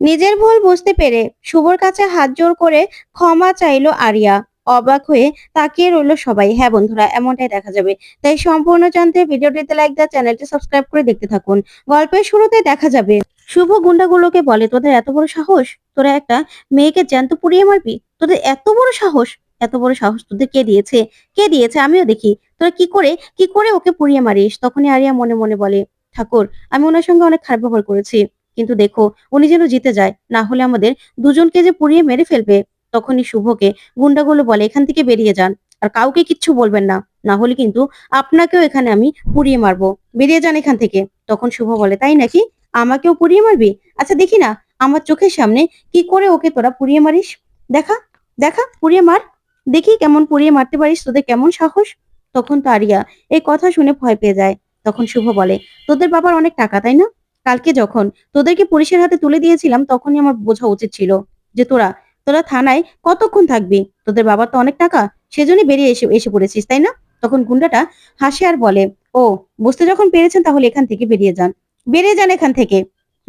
নিজের ভুল বুঝতে পেরে শুভর কাছে হাত জোর করে ক্ষমা চাইলো আরিয়া। অবাক হয়ে তাকিয়ে রইল সবাই। হ্যাঁ বন্ধুরা, এমনটাই দেখা যাবে। তাই সম্পূর্ণ জানতে ভিডিওটিতে লাইক দেওয়া, চ্যানেলটি সাবস্ক্রাইব করে দেখতে থাকুন। গল্পের শুরুতে দেখা যাবে, শুভ গুন্ডাগুলোকে বলে, তোদের এত বড় সাহস? তোরা একটা মেয়েকে জ্যান্ত পুড়িয়ে মারবি? তোদের এত বড় সাহস? এত বড় সাহস তোদের কে দিয়েছে? কে দিয়েছে? আমিও দেখি। তোরা কি করে কি করে ওকে পুড়িয়ে মারিস? তখনই আরিয়া মনে মনে বলে, ঠাকুর, আমি ওনার সঙ্গে অনেক খারাপ ব্যবহার করেছি। কিন্তু দেখো, উনি যেন জিতে যায়, না হলে আমাদের দুজনকে যে পুড়িয়ে মেরে ফেলবে, তখনই শুভকে গুন্ডাগুলো বলে, এখান থেকে বেরিয়ে যান, আর কাউকে কিচ্ছু বলবেন না। না হলে কিন্তু আপনাকেও এখানে আমি পুড়িয়ে মারবো। বেরিয়ে যান এখান থেকে। তখন শুভ বলে, তাই নাকি? আমাকেও পুড়িয়ে মারবি? আচ্ছা দেখি না, আমার চোখের সামনে কি করে ওকে তোরা পুড়িয়ে মারিস? দেখা দেখা, পুড়িয়ে মার। দেখি কেমন পুড়িয়ে মারতে পারিস, তোদের কেমন সাহস? তখন তো আরিয়া এই কথা শুনে ভয় পেয়ে যায়। তখন শুভ বলে, তোদের বাবার অনেক টাকা, তাই না? কালকে যখন তোদেরকে পুলিশের হাতে তুলে দিয়েছিলাম, তখনই আমার বোঝা উচিত ছিল যে তোরা তোরা থানায় কতক্ষণ থাকবি? তোদের বাবার তো অনেক টাকা, সেজন্যই বেরিয়ে এসে এসে পড়েছিস, তাই না? তখন গুন্ডাটা হাসে আর বলে, ও বুঝতে যখন পেরেছেন তাহলে এখান থেকে বেরিয়ে যান। বেরিয়ে যান এখান থেকে।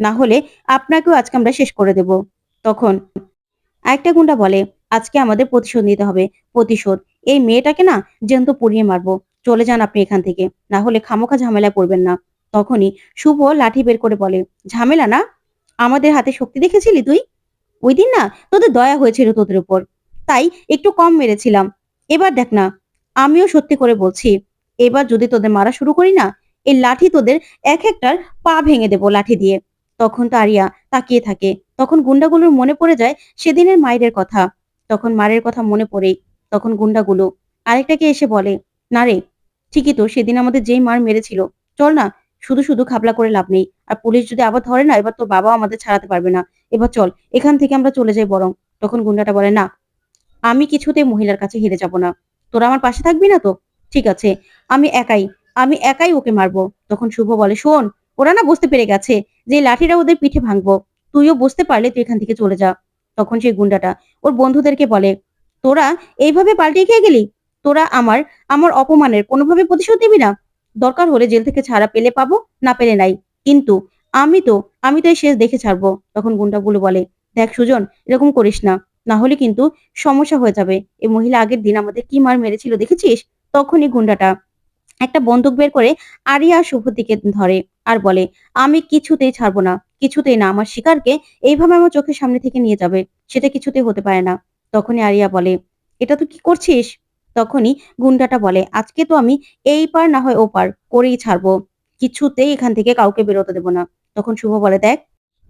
না হলে আপনাকেও আজকে আমরা শেষ করে দেব। তখন আরেকটা গুন্ডা বলে, আজকে আমাদের প্রতিশোধ নিতে হবে, প্রতিশোধ। এই মেয়েটাকে না, জ্যান্ত পুড়িয়ে মারবো। চলে যান আপনি এখান থেকে। না হলে খামোখা ঝামেলায় পড়বেন না। তখনই শুভ লাঠি বের করে বলে, ঝামেলা না? আমাদের হাতে শক্তি দেখেছিলি তুই? ওই দিন না তোদের দয়া হয়েছিল তোদের উপর। তাই একটু কম মেরেছিলাম। এবার দেখ না, আমিও সত্যি করে বলছি, এবার যদি তোদের মারা শুরু করি না, এই লাঠি তোদের এক একটার পা ভেঙে দেবো লাঠি দিয়ে। তখন তো আরিয়া তাকিয়ে থাকে। তখন গুন্ডাগুলোর মনে পড়ে যায় সেদিনের মায়ের কথা। তখন মারের কথা মনে পড়েই তখন গুন্ডাগুলো আরেকটাকে এসে বলে, না রে, ঠিকই তো সেদিন আমাদের যেই মার মেরেছিল। চল না শুধু শুধু খাবলা করে লাভ নেই। আর পুলিশ যদি আবার ধরে না, এবার তোর বাবাও আমাদের ছাড়াতে পারবে না। এবার চল, এখান থেকে আমরা চলে যাই বরং। তখন গুন্ডাটা বলে, না, আমি কিছুতে মহিলার কাছে হেরে যাব না। তোরা আমার পাশে থাকবি না তো? ঠিক আছে, আমি একাই আমি একাই ওকে মারবো। তখন শুভ বলে, শোন, ওরা না বুঝতে পেরে গেছে যে লাঠিটা ওদের পিঠে ভাঙবো। তুইও বুঝতে পারলে তুই এখান থেকে চলে যা। তখন সেই গুন্ডাটা ওর বন্ধুদেরকে বলে, তোরা এইভাবে পাল্টিয়ে খেয়ে গেলি? তোরা আমার আমার অপমানের কোনোভাবে প্রতিশোধ নিবি না? দরকার হলে জেল থেকে ছাড়া পেলে পাবো, না পেলে নাই। কিন্তু আমি তো আমি তো শেষ দেখে ছাড়বো, তখন গুন্ডাগুলো বলে। দেখ সুজন, এরকম করিস না। না হলে কিন্তু সমস্যা হয়ে যাবে। এই মহিলা আগের দিন আমাদের কি মার মেরেছিল দেখেছিস? তখনই গুন্ডাটা একটা বন্দুক বের করে আরিয়া শুভর দিকে ধরে আর বলে, আমি কিছুতেই ছাড়বো না, কিছুতেই না। আমার শিকারকে এইভাবে আমার চোখের সামনে থেকে নিয়ে যাবে। সেটা কিছুতেই হতে পারে না। তখনই আরিয়া বলে, এটা তুই কি করছিস? তখনই গুন্ডাটা বলে, আজকে তো আমি এই পার না হয় ও পার করেই ছাড়বো। কিছুতেই এখান থেকে কাউকে বেরোতে দেবো না। তখন শুভ বলে, দেখ,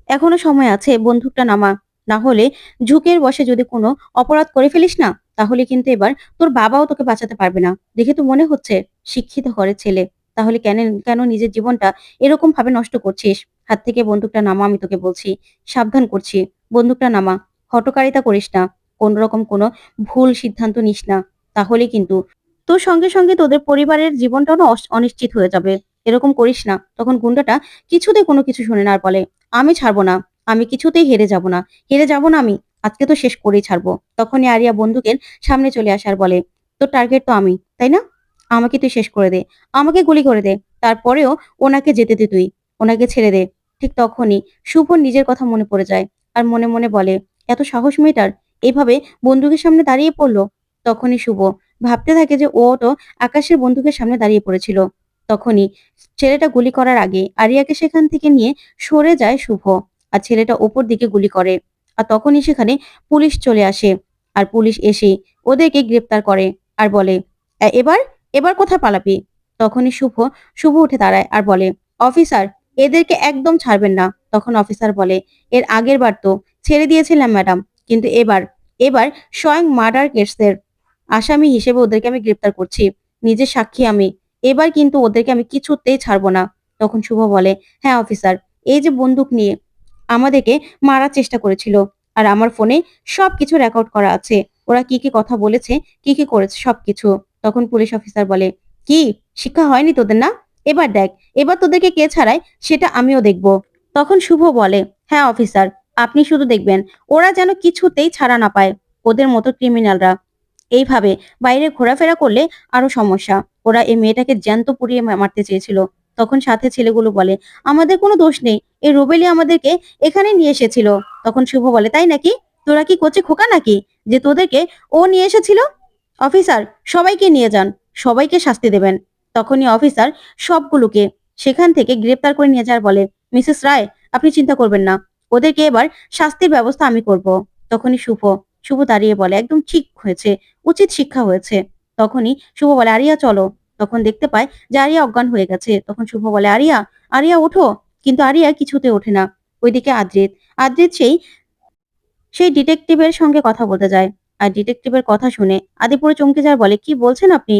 এখনও সময় আছে বন্দুকটা নামা। না হলে ঝুঁকের বসে যদি কোনো অপরাধ করে ফেলিস না, তাহলে কিন্তু এবার তোর বাবাও তোকে বাঁচাতে পারবে না। দেখে তো মনে হচ্ছে শিক্ষিত ঘরের ছেলে। তাহলে কেন কেন নিজের জীবনটা এরকম ভাবে নষ্ট করছিস? হাত থেকে বন্দুকটা নামা আমি তোকে বলছি। সাবধান করছি। বন্দুকটা নামা। হটকারিতা করিস না। কোন রকম কোনো ভুল সিদ্ধান্ত নিস না। তাহলে কিন্তু তোর সঙ্গে সঙ্গে তোদের পরিবারের জীবনটাও অনিশ্চিত হয়ে যাবে। এরকম করিস না। তখন গুন্ডাটা কিছুতে কোনো কিছু শুনে না বলে, আমি ছাড়বো না। আমি কিছুতেই হেরে যাব না। হেরে যাব না আমি। আজকে তো শেষ করেই ছাড়বো। তখনই আরিয়া বন্দুকের সামনে চলে আসার বলে, তোর টার্গেট তো আমি, তাই না? আমাকে তুই শেষ করে দে। আমাকে গুলি করে দে। তারপরেও ওনাকে যেতে দে তুই। ওনাকে ছেড়ে দে। ঠিক তখনই শুভ নিজের কথা মনে পড়ে যায় আর মনে মনে বলে, এত সাহস মেয়েটার। এইভাবে বন্দুকের সামনে দাঁড়িয়ে পড়ল? তখনই শুভ ভাবতে থাকে যে ও তো আকাশের বন্দুকের সামনে দাঁড়িয়ে পড়েছিল। তখনই ছেলেটা গুলি করার আগে আরিয়াকে সেখান থেকে নিয়ে সরে যায় শুভ আর ছেলেটা ওপর দিকে গুলি করে আর তখনই সেখানে পুলিশ চলে আসে আর পুলিশ এসে ওদেরকে গ্রেপ্তার করে আর বলে এবার এবার কোথায় পালাবি? তখনই শুভ শুভ উঠে দাঁড়ায় আর বলে, অফিসার, এদেরকে একদম ছাড়বেন না। তখন অফিসার বলে, এর আগের বার তো ছেড়ে দিয়েছিলাম, ম্যাডাম, কিন্তু এবার এবার স্বয়ং মার্ডার কেসের আসামি হিসেবে ওদেরকে আমি গ্রেপ্তার করছি। নিজের সাক্ষী আমি। এবার কিন্তু ওদেরকে আমি কিছুতেই ছাড়বো না। তখন শুভ বলে হ্যাঁ অফিসার, এই যে বন্দুক নিয়ে আমাদেরকে মারার চেষ্টা করেছিল আর আমার ফোনে সবকিছু রেকর্ড করা আছে। ওরা কি কি কথা বলেছে, কি কি করেছে, সবকিছু। তখন পুলিশ অফিসার বলে, কি? শিক্ষা হয়নি তোদের না? এবার দেখ, এবার তোদেরকে কে ছাড়ায় সেটা আমিও দেখব। তখন শুভ বলে হ্যাঁ অফিসার, আপনি শুধু দেখবেন, ওরা যেন কিছুতেই ছাড়া না পায়। ওদের মতো ক্রিমিনালরা এইভাবে বাইরে ঘোরাফেরা করলে আরও সমস্যা। ওরা এই মেয়েটাকে জ্যান্ত পুড়িয়ে মারতে চেয়েছিল। তখন সাথে ছেলেগুলো বলে, আমাদের কোনো দোষ নেই। এই রুবেলি আমাদেরকে এখানে নিয়ে এসেছিল। তখন শুভ বলে, তাই নাকি? তোরা কি কোচে খোকা নাকি? যে তোদেরকে ও নিয়ে এসেছিল? অফিসার, সবাইকে নিয়ে যান। সবাইকে শাস্তি দেবেন। তখনই অফিসার সবগুলোকে সেখান থেকে গ্রেপ্তার করে নিয়ে যাওয়ার বলে, মিসেস রায়, আপনি চিন্তা করবেন না। ওদেরকে এবার শাস্তির ব্যবস্থা আমি করব। তখনই শুভ শুভ দাঁড়িয়ে বলে, একদম ঠিক হয়েছে, উচিত শিক্ষা হয়েছে। তখনই শুভ বলে, আরিয়া, চলো। তখন দেখতে পায় যে আরিয়া অজ্ঞান হয়ে গেছে। তখন শুভ বলে, আরিয়া আরিয়া, ওঠো। কিন্তু আরিয়া কিছুতে ওঠে না। ওইদিকে আদ্রিত আদ্রিত সেই সেই ডিটেকটিভের সঙ্গে কথা বলতে যায়। আর ডিটেকটিভের কথা শুনে আদিপুরে চমকে যার বলে, কি বলছেন আপনি?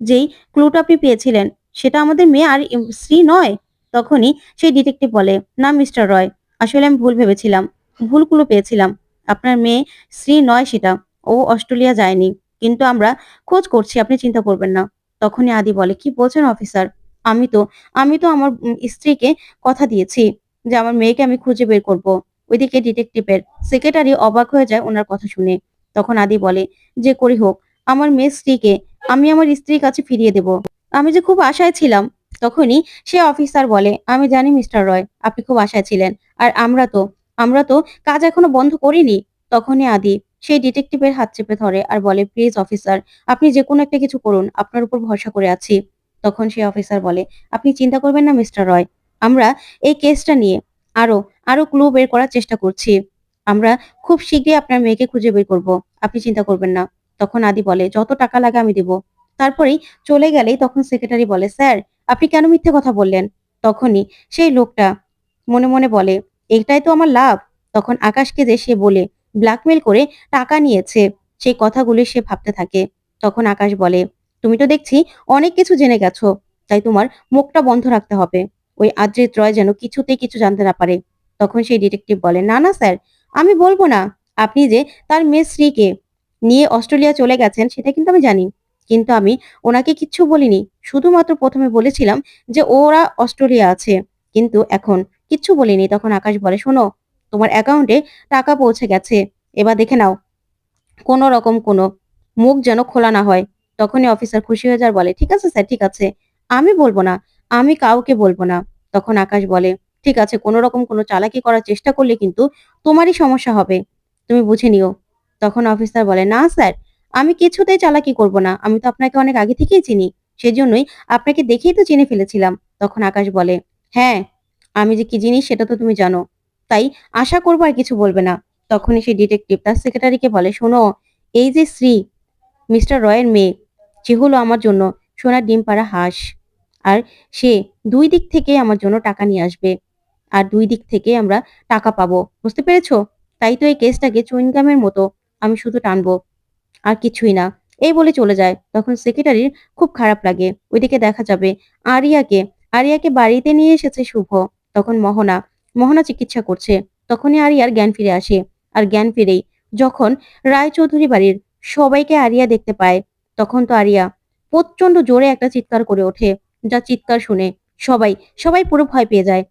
যেই ক্লুটা আপনি পেয়েছিলেন, সেটা আমাদের মেয়ে আর স্ত্রী নয়? তখনই সেই ডিটেকটিভ বলে, না, মিস্টার রয়, আসলে আমি ভুল ভেবেছিলাম, ভুল ক্লু পেয়েছিলাম। আপনার মেয়ে স্ত্রী নয় সেটা। ও অস্ট্রেলিয়া যায়নি। কিন্তু আমরা খোঁজ করছি, আপনি চিন্তা করবেন না। তখনই আদি বলে, কি বলছেন অফিসার? আমি তো আমি তো আমার স্ত্রীকে কথা দিয়েছি যে আমার মেয়েকে আমি খুঁজে বের করব। ওইদিকে ডিটেকটিভের সেক্রেটারি অবাক হয়ে যায় ওনার কথা শুনে। তখন আদি বলে, যে করি হোক, আমার মেয়ের স্ত্রীকে আমি আমার স্ত্রীর কাছে ফিরিয়ে দেব। আমি যে খুব আশায় ছিলাম। তখনই সে অফিসার বলে, আমি জানি মিস্টার রয়, আপনি খুব আশায় ছিলেন। আর আমরা তো আমরা তো কাজ এখনও বন্ধ করিনি। তখনই আদি সেই ডিটেকটিভের হাত চেপে ধরে আর বলে প্লিজ অফিসার আপনি যে কোনো একটা কিছু করুন, আপনার উপর ভরসা করে আছি। তখন সেই অফিসার বলে, আপনি চিন্তা করবেন না, মিস্টার রয়, আমরা এই কেসটা নিয়ে আরও আরও ক্লু বের করার চেষ্টা করছি। আমরা খুব শীঘ্রই আপনার মেয়েকে খুঁজে বের করব, আপনি চিন্তা করবেন না। তখন আদি বলে, যত টাকা লাগে আমি দেব। তারপরেই চলে গেলেই তখন সেক্রেটারি বলে স্যার আপনি কেন মিথ্যে কথা বললেন? তখনই সেই লোকটা মনে মনে বলে এটাই তো আমার লাভ। তখন আকাশকে যে সে বলে ব্ল্যাকমেল করে টাকা নিয়েছে, সেই কথাগুলি সে ভাবতে থাকে। তখন আকাশ বলে, তুমি তো দেখছি অনেক কিছু জেনে গেছো, তাই তোমার মুখটা বন্ধ রাখতে হবে। ওই আদ্রিত রয় যেন কিছুতেই কিছু জানতে না পারে। তখন সেই ডিটেকটিভ বলে, না না, স্যার, আমি বলব না। আপনি যে তার মেয়ে স্ত্রীকে নিয়ে অস্ট্রেলিয়া চলে গেছেন, সেটা কিন্তু আমি জানি। কিন্তু আমি ওনাকে কিচ্ছু বলিনি। শুধুমাত্র প্রথমে বলেছিলাম যে ওরা অস্ট্রেলিয়া আছে। কিন্তু এখন কিচ্ছু বলিনি। তখন আকাশ বলে, শোনো, তোমার অ্যাকাউন্টে টাকা পৌঁছে গেছে। এবার দেখে নাও, কোনো রকম কোনো মুখ যেন খোলা না হয়। তখনই অফিসার খুশি হয়ে যার বলে, ঠিক আছে স্যার ঠিক আছে। আমি বলব না, আমি কাউকে বলব না। তখন আকাশ বলে, ঠিক আছে, কোনো রকম কোনো চালাকি করার চেষ্টা করলে কিন্তু তোমারই সমস্যা হবে। তুমি বুঝে নিও। তখন অফিসার বলে, না স্যার আমি কিছুতেই চালাকি করব না। আমি তো আপনাকে অনেক আগে থেকেই চিনি। সেজন্যই আপনাকে দেখেই তো চিনে ফেলেছিলাম। তখন আকাশ বলে হ্যাঁ আমি যে কি জিনিস সেটা তো তুমি জানো। তাই আশা করব আর কিছু বলবে না। তখনই সেই ডিটেকটিভ তার সেক্রেটারিকে বলে, শোনো, এই যে শ্রী মিস্টার রয়ের মেয়ে, সে হলো আমার জন্য সোনার ডিম পাড়া হাঁস। আর সে দুই দিক থেকে আমার জন্য টাকা নিয়ে আসবে। আর দুই দিক থেকে আমরা টাকা পাবো। বুঝতে পেরেছ? তাই তো এই কেসটাকে চুইনগামের মতো আমি শুধু টানবো। আর কিছুই না। এই বলে চলে যায়। তখন সেক্রেটারির খুব খারাপ লাগে। ওইদিকে দেখা যাবে আরিয়াকে। আরিয়াকে বাড়িতে নিয়ে এসেছে শুভ। তখন মোহনা মোহনা চিকিৎসা করছে। তখনই আরিয়ার জ্ঞান ফিরে আসে। আর জ্ঞান ফিরেই যখন রায়চৌধুরী বাড়ির সবাইকে আরিয়া দেখতে পায়, তখন তো আরিয়া প্রচণ্ড জোরে একটা চিৎকার করে ওঠে, যা চিৎকার শুনে সবাই সবাই পুরো ভয় পেয়ে যায়।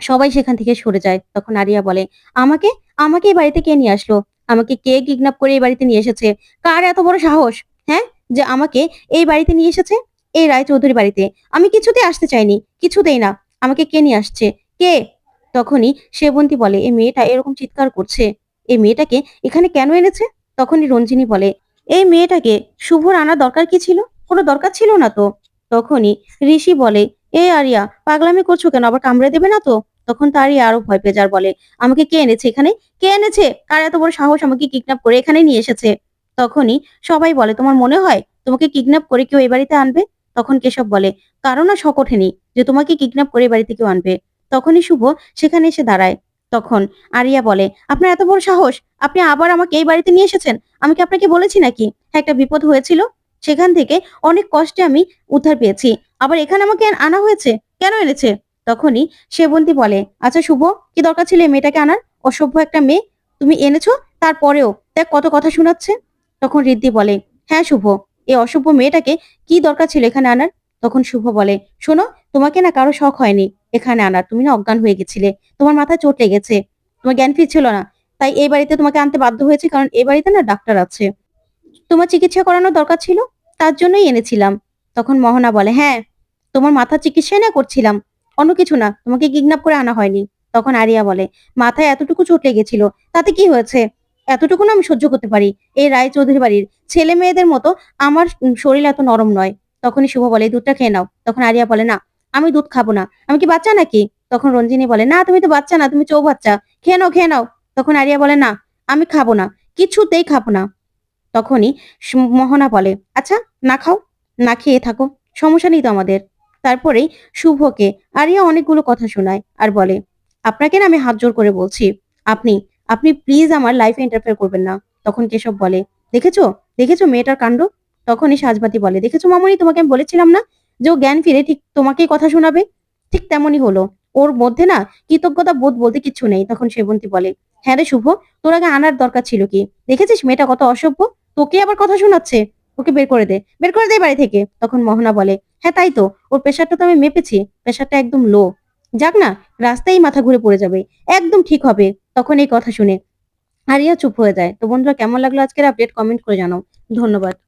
সবাই সেখান থেকে সরে যায়। তখন আরিয়া বলে, আমাকে? আমাকে এই বাড়িতে কে নিয়ে আসলো? আমাকে কে কিডন্যাপ করে এই বাড়িতে নিয়ে এসেছে? কার এত বড় সাহস? হ্যাঁ? যে আমাকে এই বাড়িতে নিয়ে এসেছে? এই রায়চৌধুরী বাড়িতে। আমি কিছুতেই আসতে চাইনি, কিছুতেই না। আমাকে কে নিয়ে আসছে? কে? তখনই সেবন্তী বলে এই মেয়েটা এরকম চিৎকার করছে। এই মেয়েটাকে এখানে কেন এনেছে? তখনই রঞ্জিনী বলে, এই মেয়েটাকে শুভর আনা দরকার কি ছিল? কোনো দরকার ছিল না তো? তখনই ঋষি বলে, এ আরিয়া, পাগলামি করছ কেন? আবার কামড়ে দেবে না তো? তখন তো আরিয়া আরও ভয় পেয়ে বলে, আমাকে কে এনেছে এখানে? কে এনেছে? কার এত বড় সাহস আমাকে কিডন্যাপ করে এখানে নিয়ে এসেছে? তখনই সবাই বলে, তোমার মনে হয় তোমাকে কিডন্যাপ করে কেউ এই বাড়িতে আনবে? তখন কেশব বলে, কারণ না শখ ওঠেনি যে তোমাকে কিডন্যাপ করে বাড়িতে কেউ আনবে। তখনই শুভ সেখানে এসে দাঁড়ায়। তখন আরিয়া বলে, আপনার এত বড় সাহস? আপনি আবার আমাকে এই বাড়িতে নিয়ে এসেছেন? আমি কি আপনাকে বলেছি নাকি? একটা বিপদ হয়েছিল? সেখান থেকে অনেক কষ্টে আমি উদ্ধার পেয়েছি। আবার এখানে আমাকে আনা হয়েছে? কেন এনেছে? তখনই সেবন্তী বলে আচ্ছা শুভ, কি দরকার ছিল মেয়েটাকে আনার? অসভ্য একটা মেয়ে। তুমি এনেছো, তারপরেও দেখ কত কথা শোনাচ্ছে। তখন রিদ্ধি বলে হ্যাঁ শুভ এই অসভ্য মেয়েটাকে কি দরকার ছিল এখানে আনার? তখন শুভ বলে, শোনো, তোমাকে না কারও শখ হয়নি এখানে আনার। তুমি না অজ্ঞান হয়ে গেছিলে। তোমার মাথায় চোট লেগেছে। তোমার জ্ঞান ফিরছিল না। তাই এই বাড়িতে তোমাকে আনতে বাধ্য হয়েছে কারণ এই বাড়িতে না ডাক্তার আছে। তোমার চিকিৎসা করানোর দরকার ছিল, তার জন্যই এনেছিলাম। তখন মোহনা বলে হ্যাঁ তোমার মাথা চিকিৎসাই না করছিলাম। অন্য কিছু না। তোমাকে কিডন্যাপ করে আনা হয়নি। তখন আরিয়া বলে, মাথায় এতটুকু চোট লেগেছিল, তাতে কি হয়েছে? এতটুকু না আমি সহ্য করতে পারি। এই রায় চৌধুরী বাড়ির ছেলে মেয়েদের মতো আমার শরীর এত নরম নয়। তখনই শুভ বলে দুধটা খেয়ে নাও। তখন আরিয়া বলে, না, আমি দুধ খাব না। আমি কি বাচ্চা নাকি? তখন রঞ্জিনী বলে, না, তুমি তো বাচ্চা না, তুমি চৌ বাচ্চা খেয়ে নাও খেয়ে নাও। তখন আরিয়া বলে, না, আমি খাব না, কিছুতেই খাব না। তখনই মোহনা বলে আচ্ছা না খাও, না খেয়ে থাকো, সমস্যা নেই তো আমাদের। তারপরেই শুভকে আরিয়া অনেকগুলো কথা শোনায় আর বলে, আপনাকে না আমি হাত জোর করে বলছি, আপনি আপনি প্লিজ আমার লাইফে ইন্টারফেয়ার করবেন না। তখন কেশব বলে, দেখেছ? দেখেছ মেয়েটার কাণ্ড? তখনই সাজবাতি বলে, দেখেছ মামনি, তোমাকে আমি বলেছিলাম না যে ও জ্ঞান ফিরে ঠিক তোমাকেই কথা শোনাবে? ঠিক তেমনই হলো। ওর মধ্যে না কৃতজ্ঞতা বোধ বলতে কিচ্ছু নেই। তখন সেবন্তী বলে হ্যাঁ রে শুভ, তোর আগে আনার দরকার ছিল কি? দেখেছিস মেয়েটা কত অসভ্য? তোকে আবার কথা শোনাচ্ছে? ওকে বের করে দে, বের করে দে বাড়ি থেকে। তখন মোহনা বলে হ্যাঁ তাই তো। ওর প্রেশারটা তো আমি মেপেছি। প্রেশারটা একদম লো যাক না, রাস্তায় মাথা ঘুরে পড়ে যাবে। একদম ঠিক হবে। তখন এই কথা শুনে আরিয়া চুপ হয়ে যায়। তো বন্ধুরা, কেমন লাগল আজকের আপডেট কমেন্ট করে জানাও। ধন্যবাদ।